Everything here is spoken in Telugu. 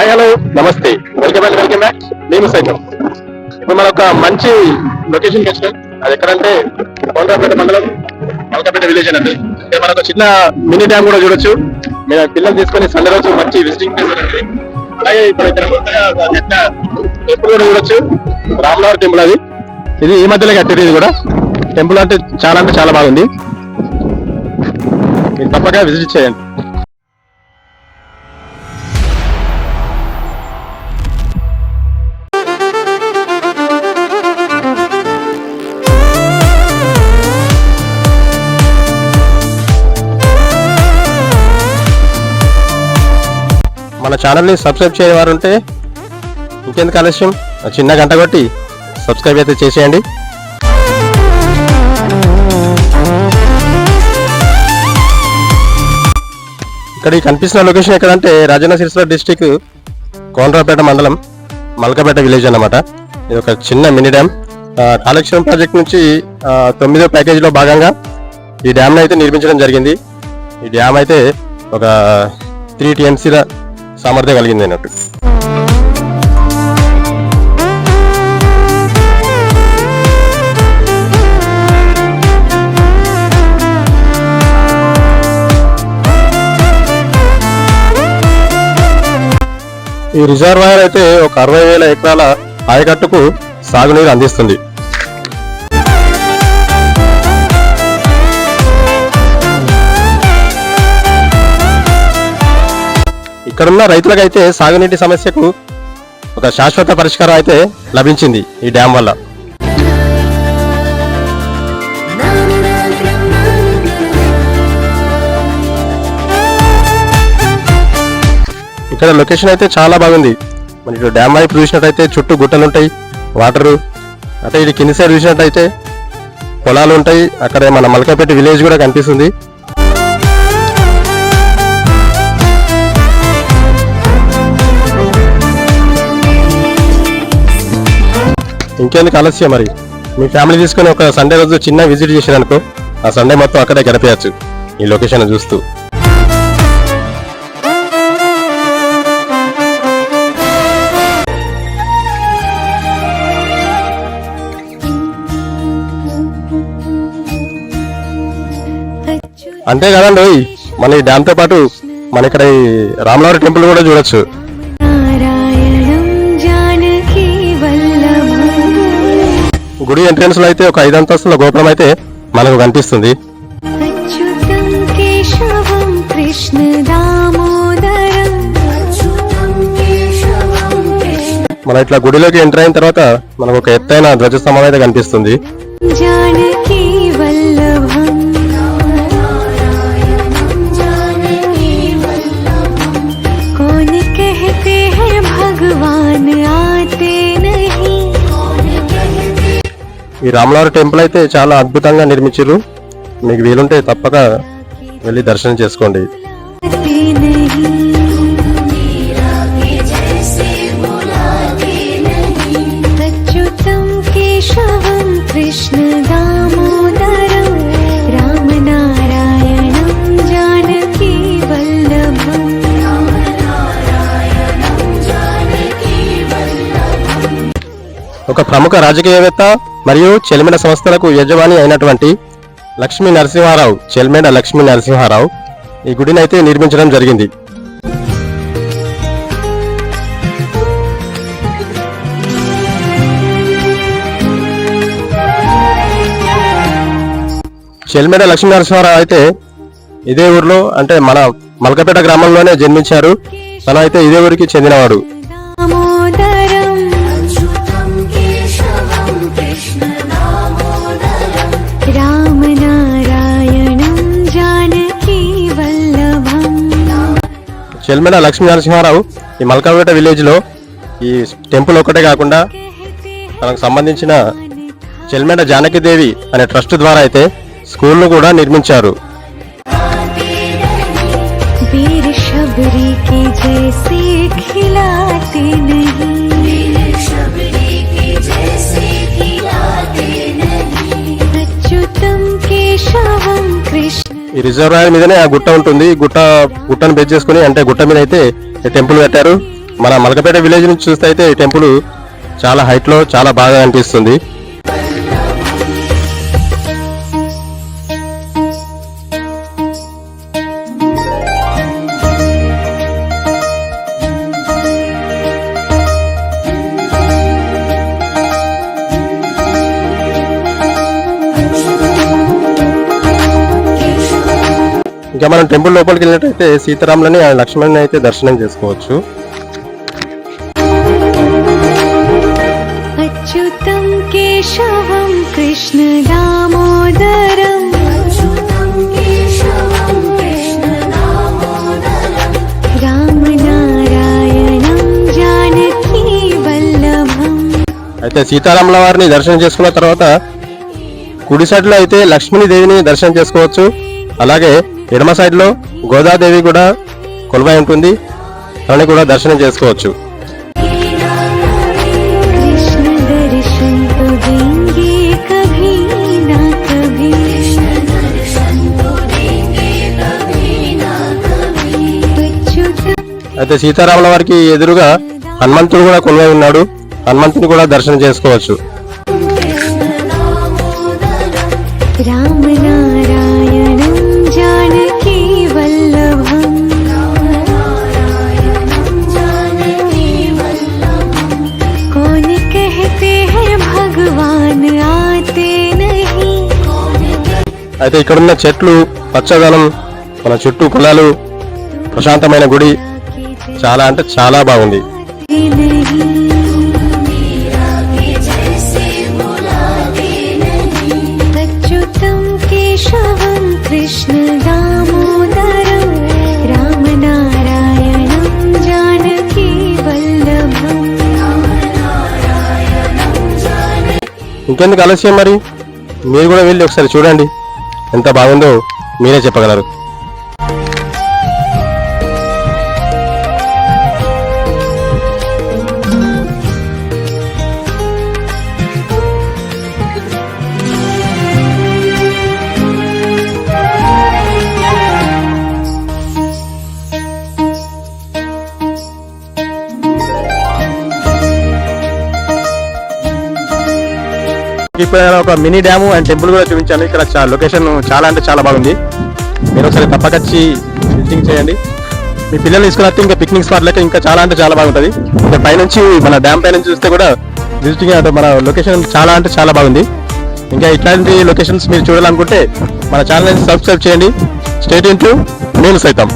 హాయ్ హలో నమస్తే వెల్కమ్ బ్యాక్ వెల్కమ్ బ్యాక్ మేము సైతం ఇప్పుడు మన ఒక మంచి లొకేషన్ వచ్చినాం అది ఎక్కడంటే కొండపేట మండలం మల్కపేట విలేజ్ అండి. ఇక్కడ మనకు చిన్న మినీ డ్యామ్ కూడా చూడొచ్చు. మీరు పిల్లలు తీసుకొని సండే రోజు మంచి విజిటింగ్ ప్లేస్ అండి. అలాగే ఇప్పుడు ఇక్కడ చిన్న టెంపుల్ కూడా చూడొచ్చు. రామనగర్ టెంపుల్ అది. ఇది ఈ మధ్యలో కట్టేది ఇది కూడా. టెంపుల్ అంటే చాలా అంటే చాలా బాగుంది. మీరు తప్పక విజిట్ చేయండి. మన ఛానల్ని సబ్స్క్రైబ్ చేయవారు ఉంటే ఇంకెందుకు ఆలస్యం? చిన్న గంట కొట్టి సబ్స్క్రైబ్ అయితే చేసేయండి. ఇక్కడ ఈ కనిపిస్తున్న లొకేషన్ ఎక్కడంటే రాజన్న సిరిసిల్ల డిస్టిక్ కోనరాపేట మండలం మల్కపేట విలేజ్ అన్నమాట. ఇది ఒక చిన్న మినీ డ్యామ్. కాళేశ్వరం ప్రాజెక్ట్ నుంచి తొమ్మిదో ప్యాకేజీలో భాగంగా ఈ డ్యామ్ అయితే నిర్మించడం జరిగింది. ఈ డ్యామ్ అయితే ఒక త్రీ టీఎంసీల సామర్థ్యం కలిగింది అన్నట్టు ఈ రిజర్వాయర్ అయితే ఒక అరవై వేల ఎకరాల ఆయకట్టుకు సాగునీరు అందిస్తుంది. ఇక్కడున్న రైతులకైతే సాగునీటి సమస్యకు ఒక శాశ్వత పరిష్కారం అయితే లభించింది ఈ డ్యాం వల్ల. ఇక్కడ లొకేషన్ అయితే చాలా బాగుంది. మరి ఇటు డ్యామ్ వైపు చూసినట్టయితే చుట్టూ గుట్టలు ఉంటాయి వాటరు. అంటే ఇది కింది సైడ్ చూసినట్టయితే పొలాలు ఉంటాయి అక్కడ మన మలకపేట విలేజ్ కూడా కనిపిస్తుంది. ఇంకెందుకు ఆలస్యం మరి? మీ ఫ్యామిలీ తీసుకొని ఒక సండే రోజు చిన్న విజిట్ చేసారనుకో ఆ సండే మొత్తం అక్కడే గడిపేయచ్చు. ఈ లొకేషన్ చూస్తూ. అంతే కదండి మన ఈ డ్యామ్తో పాటు మన ఇక్కడ ఈ రామలవారి టెంపుల్ కూడా చూడొచ్చు. గుడి ఎంట్రన్స్లో అయితే ఒక ఐదు అంతస్తుల గోపురం అయితే మనకు కనిపిస్తుంది. మన ఇట్లా గుడిలోకి ఎంటర్ అయిన తర్వాత మనకు ఒక ఎత్తైన ధ్వజస్తంభం అయితే కనిపిస్తుంది. జానకి వల్లభం ఈ రామలవారి టెంపుల్ అయితే చాలా అద్భుతంగా నిర్మించారు మీకు వీలుంటే తప్పక వెళ్ళి దర్శనం చేసుకోండి. ఒక ప్రముఖ రాజకీయవేత్త మరియు చెలిమెడ సంస్థలకు యజమాని అయినటువంటి లక్ష్మీ నరసింహారావు చెల్మెడ లక్ష్మీ నరసింహారావు ఈ గుడిని అయితే నిర్మించడం జరిగింది. చెల్మెడ లక్ష్మీ నరసింహారావు అయితే ఇదే ఊర్లో అంటే మన మల్కపేట గ్రామంలోనే జన్మించారు. తను అయితే ఇదే ఊరికి చెందినవాడు. చెల్మెడ లక్ష్మీ నరసింహారావు ఈ మల్కాపేట విలేజ్ లో ఈ టెంపుల్ ఒకటే కాకుండా कहते తనకు సంబంధించిన చెల్మెడ జానకిదేవి అనే ట్రస్ట్ ద్వారా అయితే స్కూల్ను కూడా నిర్మించారు वीर शबरी के जैसे खिलाते नहीं वीर शबरी के जैसे खिलाते नहीं अच्युतं केशवं कृष्ण ఈ రిజర్వాయర్ మీదనే ఆ గుట్ట ఉంటుంది. ఈ గుట్ట గుట్టను బేస్ చేసుకుని అంటే గుట్ట మీద అయితే ఈ టెంపుల్ కట్టారు. మన మలకపేట విలేజ్ నుంచి చూస్తే అయితే ఈ టెంపుల్ చాలా హైట్లో చాలా బాగా అనిపిస్తుంది. ఇంకా మనం టెంపుల్ లోపలికి వెళ్ళినట్టయితే సీతారాములని ఆయన లక్ష్మణ్ అయితే దర్శనం చేసుకోవచ్చు. అయితే సీతారాముల వారిని దర్శనం చేసుకున్న తర్వాత కుడిసట్లో అయితే లక్ష్మీదేవిని దర్శనం చేసుకోవచ్చు. అలాగే ఎడమ సైడ్లో గోదాదేవి కూడా కొలువై ఉంటుంది. అలానే కూడా దర్శనం చేసుకోవచ్చు. అయితే సీతారాముల వారికి ఎదురుగా హనుమంతుడు కూడా కొలువై ఉన్నాడు. హనుమంతుని కూడా దర్శనం చేసుకోవచ్చు. అయితే ఇక్కడున్న చెట్లు పచ్చదనం మన చుట్టూ కులాలు ప్రశాంతమైన గుడి చాలా అంటే చాలా బాగుంది. ఇంకెందుకు ఆలస్యం మరి? మీరు కూడా వెళ్ళి ఒకసారి చూడండి. ఎంత బాగుందో మీరే చెప్పగలరు. ఇప్పుడు ఒక మినీ డ్యాము అండ్ టెంపుల్ కూడా చూపించాను. ఇక్కడ లొకేషన్ చాలా అంటే చాలా బాగుంది. మీరు ఒకసారి తప్పకొచ్చి విజిటింగ్ చేయండి. మీ పిల్లలు తీసుకున్నట్టు ఇంకా పిక్నిక్ స్పాట్ లెక్క ఇంకా చాలా అంటే చాలా బాగుంటుంది. ఇంకా పైనుంచి మన డ్యామ్ పైనుంచి చూస్తే కూడా విజిటింగ్ అంటే మన లొకేషన్ చాలా అంటే చాలా బాగుంది. ఇంకా ఇట్లాంటి లొకేషన్స్ మీరు చూడాలనుకుంటే మన ఛానల్ని సబ్స్క్రైబ్ చేయండి. స్టేట్ ఇంటూ నేను సైతం